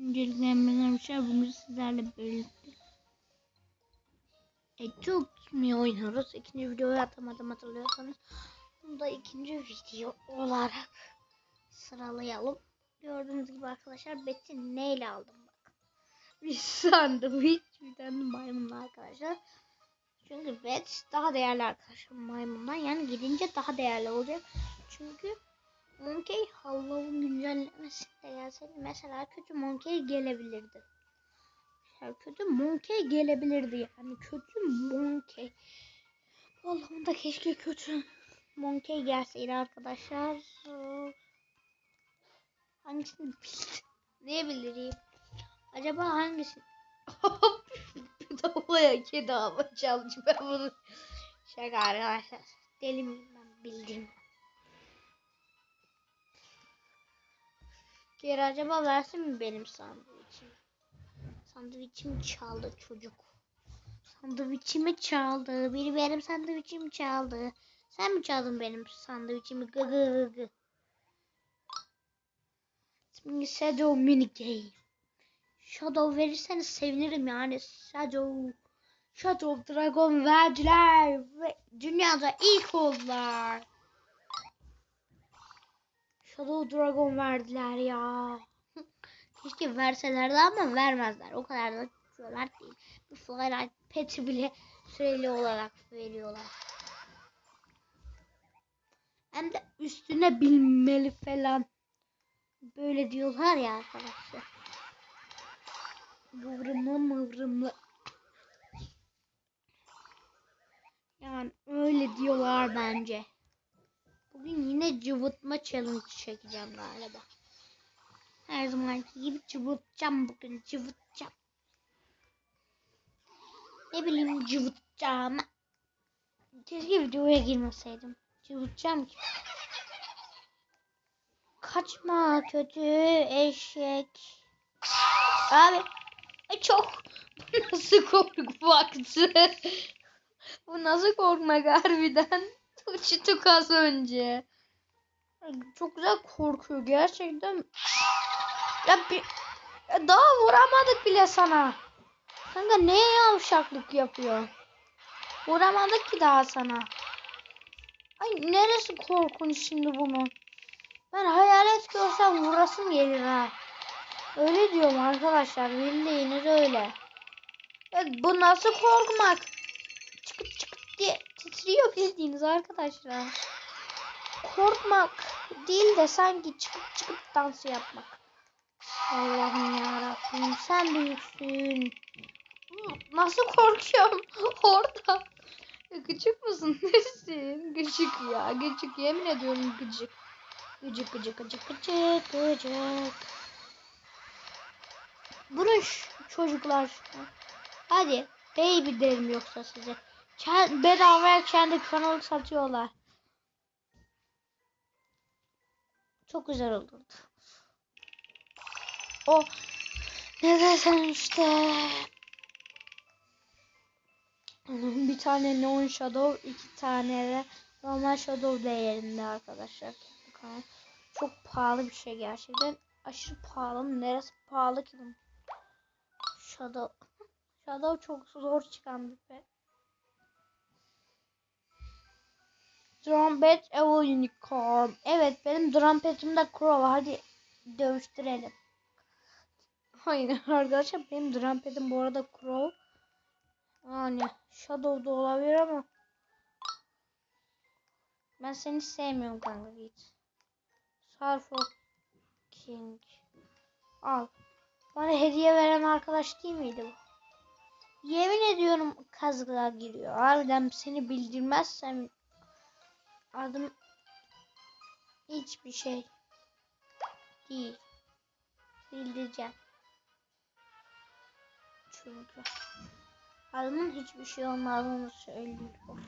Öncelikle bir şey bugün sizlerle birlikte. E, çok mi oynuyoruz? İkinci videoyu atamadım hatırlıyorsanız. Bunu da ikinci video olarak sıralayalım. Gördüğünüz gibi arkadaşlar Betty neyle aldım bak. Bir sandviç bir tane maymunla arkadaşlar. Çünkü Bet daha değerli arkadaşlar maymundan. Yani gidince daha değerli olacak. Çünkü Monkey Halloween güncellemesinde gelseydi mesela kötü Monkey gelebilirdi. Mesela kötü Monkey gelebilirdi yani kötü Monkey. Vallahi da keşke kötü Monkey gelseydi arkadaşlar. Hangisini bileyim? Acaba hangisi? Bedavaya kedi alma challenge ben bunu. Şaka arkadaşlar. Deli miyim ben bildiğim. Geri acaba versin mi benim sandviçimi? Sandviçimi çaldı çocuk. Sandviçimi çaldı. Biri benim sandviçimi çaldı. Sen mi çaldın benim sandviçimi? Gı gı gı gı. Şimdi Shadow mini game. Shadow verirseniz sevinirim yani. Shadow. Shadow Dragon verdiler. Ve dünyada ilk oldular. Shadow Dragon verdiler ya. Keşke verselerdi ama vermezler. O kadar da cömert değil. Bu Flylight Pet'i bile süreli olarak veriyorlar. Hem de üstüne bilmeli falan. Böyle diyorlar ya arkadaşlar. Mıvrımlı mıvrımlı. Yani öyle diyorlar bence. Bugün yine cıvıtma challenge çekeceğim galiba. Her zamanki gibi cıvıtacağım bugün cıvıtacağım. Ne bileyim cıvıtacağım. Keşke videoya girmeseydim. Cıvıtacağım ki. Kaçma kötü eşek. Abi çok bu nasıl korkmaktı? bu nasıl korkmak harbiden? Çıtık az önce. Çok güzel korkuyor gerçekten. Ya bir ya daha vuramadık bile sana. Kanka ne yavşaklık yapıyor? Vuramadık ki daha sana. Ay neresi korkunç şimdi bunun? Ben hayalet görsem vurasım gelir ha. Öyle diyorum arkadaşlar. Bildiğiniz öyle. Ya bu nasıl korkmak? Çıkıp çıkıp diye titriyor bildiğiniz arkadaşlar. Korkmak değil de sanki çıkıp çıkıp dansı yapmak. Allah'ım ya Rabbim sen büyüksün. Nasıl korkuyorum orada? Gıcık mısın? Nesin? Gıcık ya. Gıcık yemin ediyorum gıcık. Gıcık gıcık gıcık gıcık gıcık. Burun şu çocuklar. Hadi baby derim yoksa size. Kend, bedavaya kendi kanalı satıyorlar. Çok güzel olurdu. O ne desen işte. Bir tane neon shadow, iki tane de normal shadow değerinde arkadaşlar. Çok pahalı bir şey gerçekten. Aşırı pahalı. Neresi pahalı ki bunun? Shadow. Shadow çok zor çıkan bir pet. Drumpet Evil Unicorn. Evet benim Drumpetimde Crow. Hadi dövüştürelim. Aynen arkadaşlar benim Drumpetim bu arada Crow. Yani Shadow'da olabilir ama ben seni sevmiyorum kanka git. Sarfo King. Al. Bana hediye veren arkadaş değil miydi bu? Yemin ediyorum kazıklar giriyor. Harbiden seni bildirmezsem adım hiçbir şey değil. Bildireceğim. Çünkü adımın hiçbir şey olmadığını söylüyorum.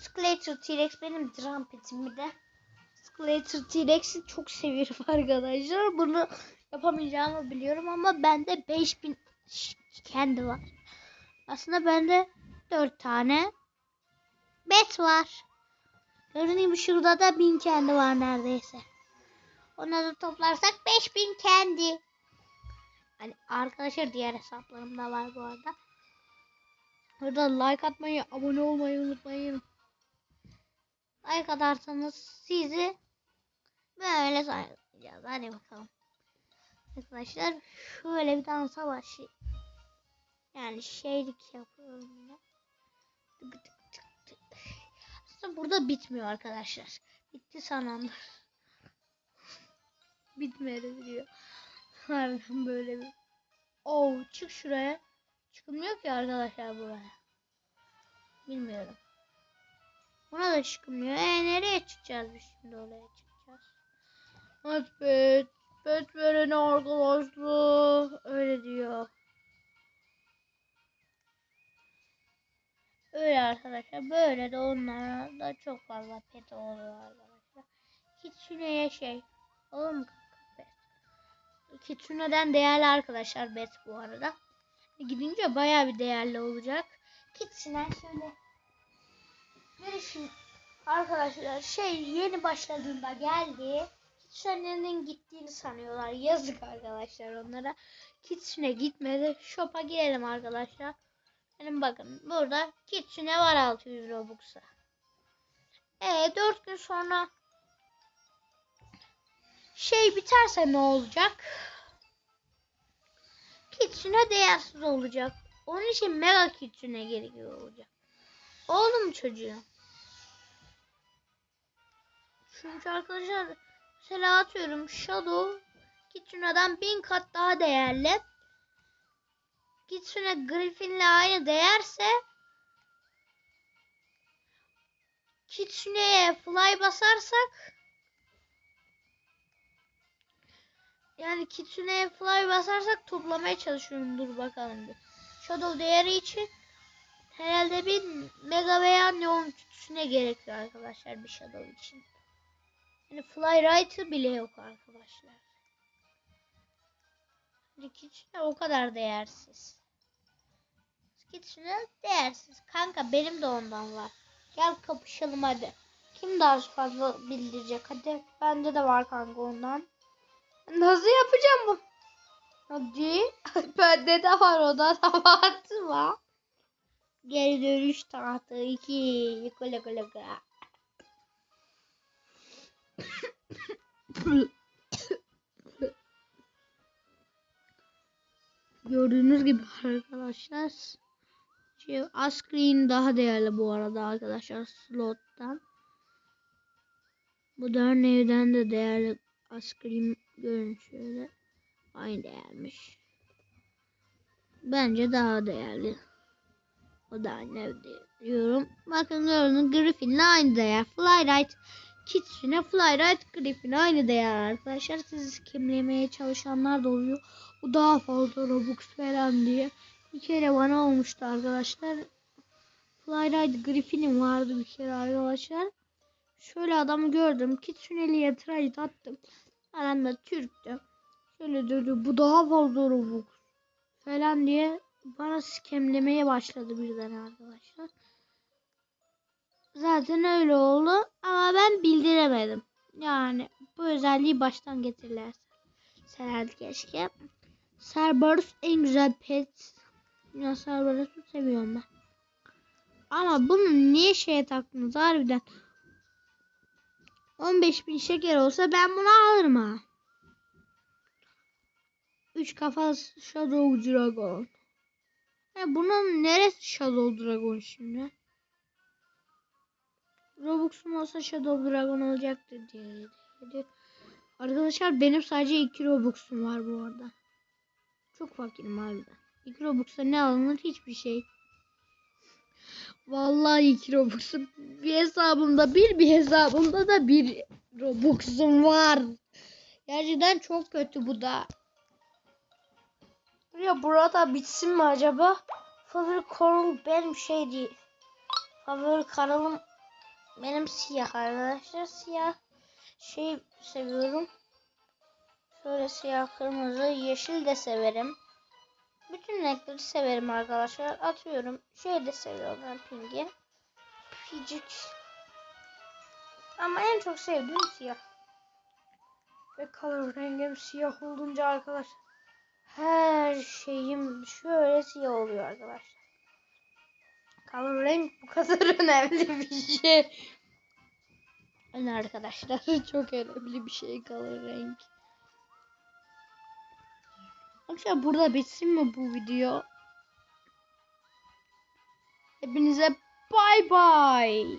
Skeletor T-Rex benim trumpetimi de. Skeletor T-Rex'i çok seviyorum arkadaşlar. Bunu yapamayacağımı biliyorum ama bende 5000 kendi var. Aslında bende 4 tane bet var. Gibi şurada da 1000 kendi var neredeyse. Onları toplarsak 5000 kendi. Hani arkadaşlar diğer hesaplarım da var bu arada. Burada like atmayı, abone olmayı unutmayın. Like atarsanız sizi böyle sayacağız. Hadi bakalım. Arkadaşlar şöyle bir tane savaş yani şeylik yapıyorum yine. Tık tık. Aslında burada bitmiyor arkadaşlar. Bitti sananlar. Bitmedi diyor. Harbiden böyle bir. Oo çık şuraya. Çıkılmıyor ki arkadaşlar buraya. Bilmiyorum. Buna da çıkılmıyor. E nereye çıkacağız biz şimdi oraya çıkacağız. Hadi bet. Bet verin arkadaşlar. Öyle diyor. Öyle arkadaşlar. Böyle de onlara da çok fazla pet oluyor arkadaşlar. Kitsune'ye şey. Oğlum pet. Kitsune'den değerli arkadaşlar bet bu arada. Gidince bayağı bir değerli olacak. Kitsune şöyle. Böyle şimdi arkadaşlar şey yeni başladığında geldi. Kitsune'nin gittiğini sanıyorlar. Yazık arkadaşlar onlara. Kitsune gitmedi. Shop'a girelim arkadaşlar. Benim bakın burada Kitsune var 600 Robux'a. E 4 gün sonra şey biterse ne olacak? Kitsune değersiz olacak. Onun için Mega Kitsune gerekiyor olacak. Oldu mu çocuğum? Çünkü arkadaşlar mesela atıyorum Shadow Kitsune'den bin kat daha değerli. Kitsune Griffin'le aynı değerse Kitsune'ye fly basarsak yani Kitsune'ye fly basarsak toplamaya çalışıyorum. Dur bakalım bir. Shadow değeri için herhalde bir mega veya neon Kitsune gerekiyor arkadaşlar bir Shadow için. Yani fly right'ı bile yok arkadaşlar. Kitsune o kadar değersiz. Kitsune değersiz. Kanka benim de ondan var. Gel kapışalım hadi. Kim daha fazla bildirecek hadi. Bende de var kanka ondan. Nasıl yapacağım bu? Hadi. Bende de var o da var. Geri dönüş tahtı 2. Kule kule kule. Gördüğünüz gibi arkadaşlar şey, Ascreen daha değerli bu arada arkadaşlar slottan. Bu da evden de değerli Ascreen görün şöyle. Aynı değermiş. Bence daha değerli. O da aynı diyorum. Bakın gördüğünüz Griffin'le aynı değer. Flyride Kitsune, Flyride, Griffin aynı değer arkadaşlar. Sizi kimlemeye çalışanlar da oluyor. Bu daha fazla Robux falan diye. Bir kere bana olmuştu arkadaşlar. Flyride Griffin'im vardı bir kere arkadaşlar. Şöyle adamı gördüm. Kitsune'liye trade attım. Adam da Türk'tü. Şöyle dedi bu daha fazla Robux falan diye bana skemlemeye başladı birden arkadaşlar. Zaten öyle oldu ama ben bildiremedim. Yani bu özelliği baştan getirirler. Sererdi keşke. Cerberus en güzel pet. Ya Cerberus'u seviyorum ben. Ama bunu niye şeye taktınız harbiden? 15 bin şeker olsa ben bunu alırım ha. 3 kafa Shadow Dragon. Ya bunun neresi Shadow Dragon şimdi? Robux'um olsa Shadow Dragon olacaktı diye. Arkadaşlar benim sadece 2 Robux'um var bu arada. Çok fakirim harbiden. 2 Robux'ta ne alınır? Hiçbir şey. Vallahi 2 Robux'um. Bir hesabımda bir, bir hesabımda da bir Robux'um var. Gerçekten çok kötü bu da. Ya burada bitsin mi acaba? Favori Coral benim şey değil. Favori kanalım benim siyah arkadaşlar. Siyah şey seviyorum. Şöyle siyah, kırmızı, yeşil de severim. Bütün renkleri severim arkadaşlar. Atıyorum. Şey de seviyorum ben pingi. Picik. Ama en çok sevdiğim siyah. Ve color rengim siyah olunca arkadaşlar. He şöyle siyah oluyor arkadaşlar. Color renk bu kadar önemli bir şey. Yani arkadaşlar çok önemli bir şey color renk. Arkadaşlar burada bitsin mi bu video? Hepinize bay bay.